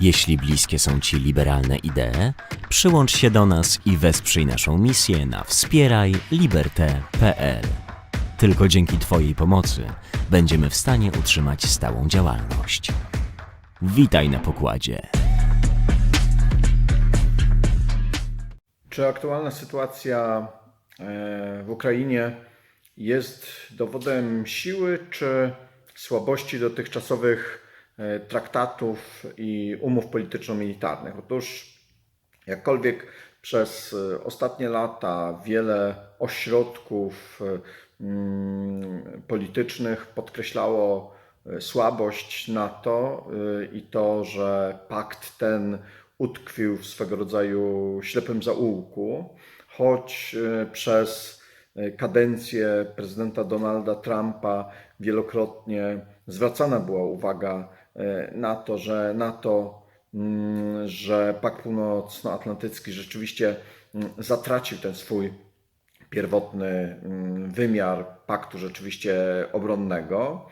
Jeśli bliskie są Ci liberalne idee, przyłącz się do nas i wesprzyj naszą misję na wspierajliberte.pl. Tylko dzięki Twojej pomocy będziemy w stanie utrzymać stałą działalność. Witaj na pokładzie. Czy aktualna sytuacja e, w Ukrainie jest dowodem siły czy słabości dotychczasowych traktatów i umów polityczno-militarnych? Otóż, jakkolwiek przez e, ostatnie lata wiele ośrodków e, mm, politycznych podkreślało e, słabość NATO e, i to, że pakt ten utkwił w swego rodzaju ślepym zaułku, choć e, przez e, kadencję prezydenta Donalda Trumpa wielokrotnie zwracana była uwaga e, na to, że NATO, mm, że Pakt Północnoatlantycki rzeczywiście mm, zatracił ten swój pierwotny mm, wymiar paktu rzeczywiście obronnego.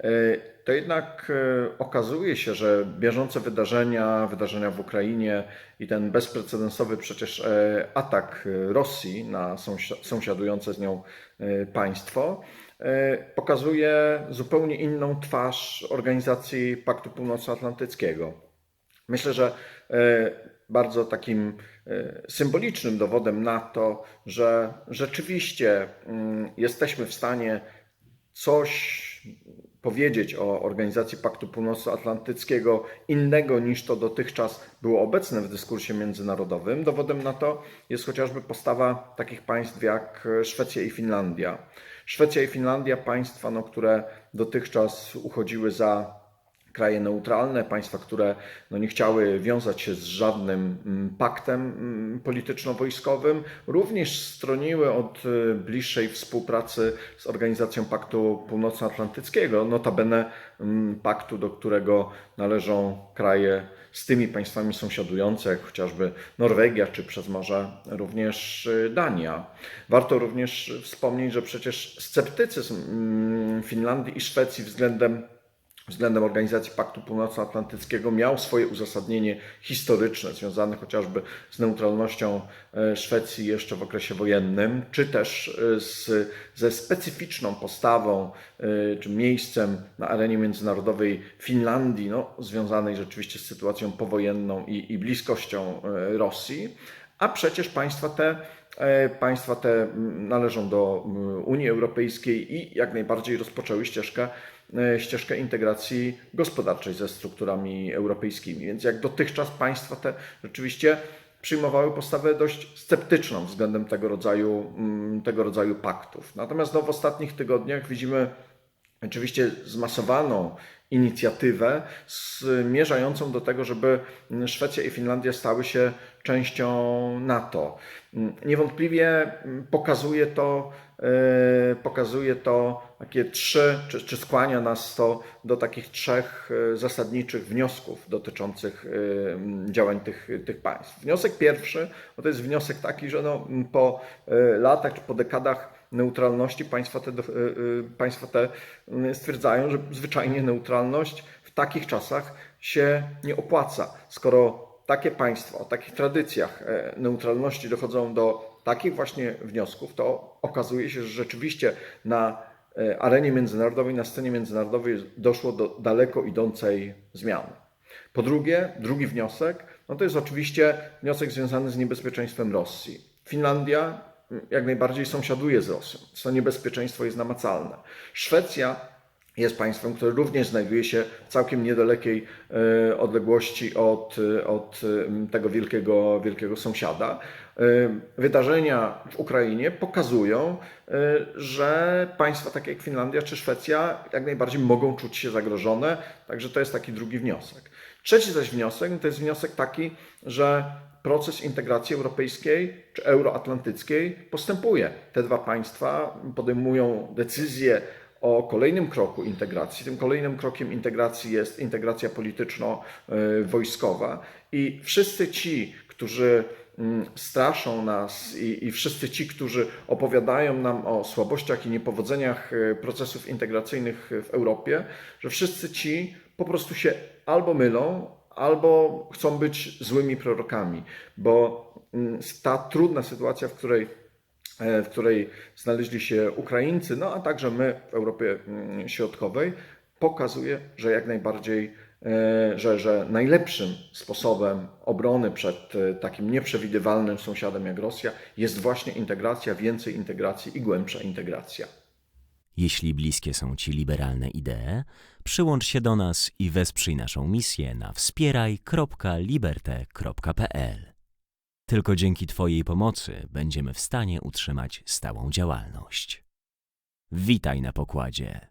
E, To jednak e, okazuje się, że bieżące wydarzenia, wydarzenia w Ukrainie i ten bezprecedensowy przecież e, atak Rosji na sąsi- sąsiadujące z nią państwo pokazuje zupełnie inną twarz organizacji Paktu Północnoatlantyckiego. Myślę, że bardzo takim symbolicznym dowodem na to, że rzeczywiście mm, jesteśmy w stanie coś powiedzieć o Organizacji Paktu Północnoatlantyckiego innego niż to dotychczas było obecne w dyskursie międzynarodowym. Dowodem na to jest chociażby postawa takich państw jak Szwecja i Finlandia. Szwecja i Finlandia, państwa, no, które dotychczas uchodziły za kraje neutralne, państwa, które no, nie chciały wiązać się z żadnym mm, paktem mm, polityczno-wojskowym, również stroniły od y, bliższej współpracy z Organizacją Paktu Północnoatlantyckiego, notabene mm, paktu, do którego należą kraje z tymi państwami sąsiadujące, jak chociażby Norwegia, czy przez morze również y, Dania. Warto również wspomnieć, że przecież sceptycyzm Finlandii i Szwecji względem względem Organizacji Paktu Północnoatlantyckiego miał swoje uzasadnienie historyczne, związane chociażby z neutralnością e, Szwecji jeszcze w okresie wojennym, czy też e, z, ze specyficzną postawą e, czy miejscem na arenie międzynarodowej Finlandii, no, związanej rzeczywiście z sytuacją powojenną i, i bliskością Rosji. A przecież państwa te, e, państwa te należą do mm, Unii Europejskiej i jak najbardziej rozpoczęły ścieżkę, e, ścieżkę integracji gospodarczej ze strukturami europejskimi. Więc jak dotychczas państwa te rzeczywiście przyjmowały postawę dość sceptyczną względem tego rodzaju, mm, tego rodzaju paktów. Natomiast no, w ostatnich tygodniach widzimy oczywiście zmasowaną inicjatywę zmierzającą do tego, żeby Szwecja i Finlandia stały się częścią NATO. Niewątpliwie pokazuje to, e, pokazuje to takie trzy, czy, czy skłania nas to do takich trzech e, zasadniczych wniosków dotyczących e, działań tych, tych państw. Wniosek pierwszy to jest wniosek taki, że no, po e, latach czy po dekadach neutralności państwa te, państwa te stwierdzają, że zwyczajnie neutralność w takich czasach się nie opłaca. Skoro takie państwa o takich tradycjach e, neutralności dochodzą do takich właśnie wniosków, to okazuje się, że rzeczywiście na e, arenie międzynarodowej, na scenie międzynarodowej doszło do daleko idącej zmiany. Po drugie, drugi wniosek, no to jest oczywiście wniosek związany z niebezpieczeństwem Rosji. Finlandia jak najbardziej sąsiaduje z Rosją, to niebezpieczeństwo jest namacalne. Szwecja jest państwem, które również znajduje się w całkiem niedalekiej e, odległości od, e, od tego wielkiego, wielkiego sąsiada. E, Wydarzenia w Ukrainie pokazują, że państwa takie jak Finlandia czy Szwecja jak najbardziej mogą czuć się zagrożone, także to jest taki drugi wniosek. Trzeci zaś wniosek to jest wniosek taki, że proces integracji europejskiej czy euroatlantyckiej postępuje. Te dwa państwa podejmują decyzje o kolejnym kroku integracji. Tym kolejnym krokiem integracji jest integracja polityczno-wojskowa i wszyscy ci, którzy mm, straszą nas i, i wszyscy ci, którzy opowiadają nam o słabościach i niepowodzeniach e, procesów integracyjnych w Europie, że wszyscy ci po prostu się albo mylą, albo chcą być złymi prorokami, bo mm, ta trudna sytuacja, w której, w której znaleźli się Ukraińcy, no a także my w Europie mm, Środkowej, pokazuje, że jak najbardziej, e, że, że najlepszym sposobem obrony przed e, takim nieprzewidywalnym sąsiadem jak Rosja jest właśnie integracja, więcej integracji i głębsza integracja. Jeśli bliskie są Ci liberalne idee, przyłącz się do nas i wesprzyj naszą misję na wspieraj.liberte.pl. Tylko dzięki Twojej pomocy będziemy w stanie utrzymać stałą działalność. Witaj na pokładzie.